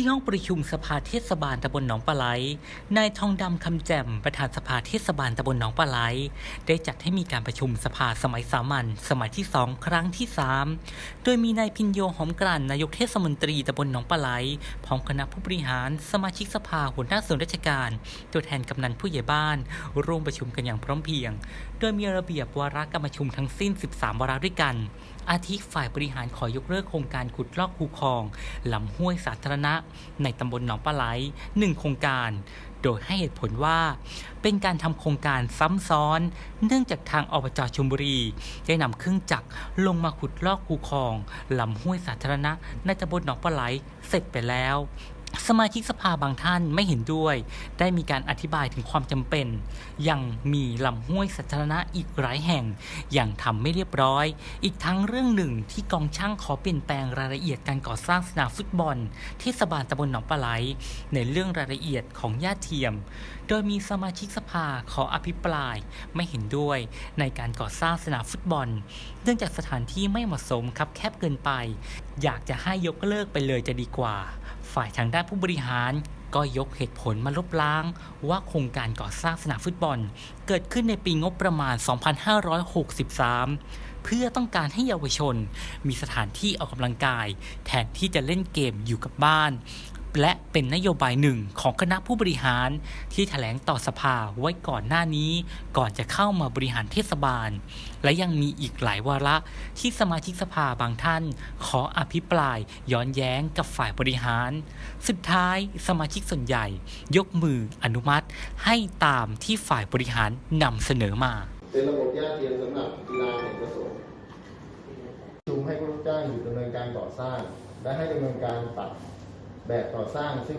ที่ห้องประชุมสภาเทศบาลตำบลหนองปลาไหล นายทองดำคำแจ่มประธานสภาเทศบาลตำบลหนองปลาไหล ได้จัดให้มีการประชุมสภาสมัยสามัญสมัยที่2ครั้งที่3โดยมีนายพินโยหอมกลั่นนายกเทศมนตรีตำบลหนองปลาไหลพร้อมคณะผู้บริหาร สมาชิกสภาหัวหน้าส่วนราชการ ตัวแทนกำนันผู้ใหญ่บ้าน ร่วมประชุมกันอย่างพร้อมเพรียง โดยมีระเบียบวาระการประชุมทั้งสิ้น 13 วาระด้วยกัน อาทิฝ่ายบริหารขอยกเลิกโครงการขุดลอกคูคลองลำห้วยสาธารณะในตำบลหนองปลาไหลหนึ่งโครงการ โดยให้เหตุผลว่า เป็นการทำโครงการซ้ำซ้อน เนื่องจากทางอบจชุมบุรี ได้นำเครื่องจักรลงมาขุดลอกคูคลองลำห้วยสาธารณะในตำบลหนองปลาไหลเสร็จไปแล้ว สมาชิกสภาบางท่านไม่เห็นด้วย ได้มีการอธิบายถึงความจำเป็น ยังมีลำห้วยสาธารณะอีกหลายแห่ง อย่างทำไม่เรียบร้อย อีกทั้งเรื่องหนึ่งที่กองช่างขอเปลี่ยนแปลงรายละเอียดการก่อสร้างสนามฟุตบอล เทศบาลตำบลหนองปลาไหล ในเรื่องรายละเอียดของญาติเทียม โดยมีสมาชิกสภาขออภิปรายไม่เห็นด้วยในการก่อสร้างสนามฟุตบอล เนื่องจากสถานที่ไม่เหมาะสมครับแคบเกินไป อยากจะให้ยกเลิกไปเลยจะดีกว่า ฝ่ายทางด้านผู้บริหารก็ยกเหตุผลมาลบล้าง ว่าโครงการก่อสร้างสนามฟุตบอล เกิดขึ้นในปีงบประมาณ 2563 เพื่อต้องการให้เยาวชน มีสถานที่ออกกำลังกาย แทนที่จะเล่นเกมอยู่กับบ้าน และเป็นนโยบายหนึ่งของคณะผู้บริหารที่แถลงต่อสภาไว้ก่อนหน้านี้ ก่อนจะเข้ามาบริหารเทศบาล และยังมีอีกหลายวาระที่สมาชิกสภาบางท่าน ขออภิปรายย้อนแย้งกับฝ่ายบริหาร สุดท้ายสมาชิกส่วนใหญ่ ยกมืออนุมัติ ให้ตามที่ฝ่ายบริหารนำเสนอมาเป็นระบบญาติเทียมสำหรับกีฬาแห่งประสงค์ชุมให้ผู้รับจ้างหยุดดำเนินการก่อสร้าง และให้ดำเนินการตัด แบบก่อสร้างซึ่ง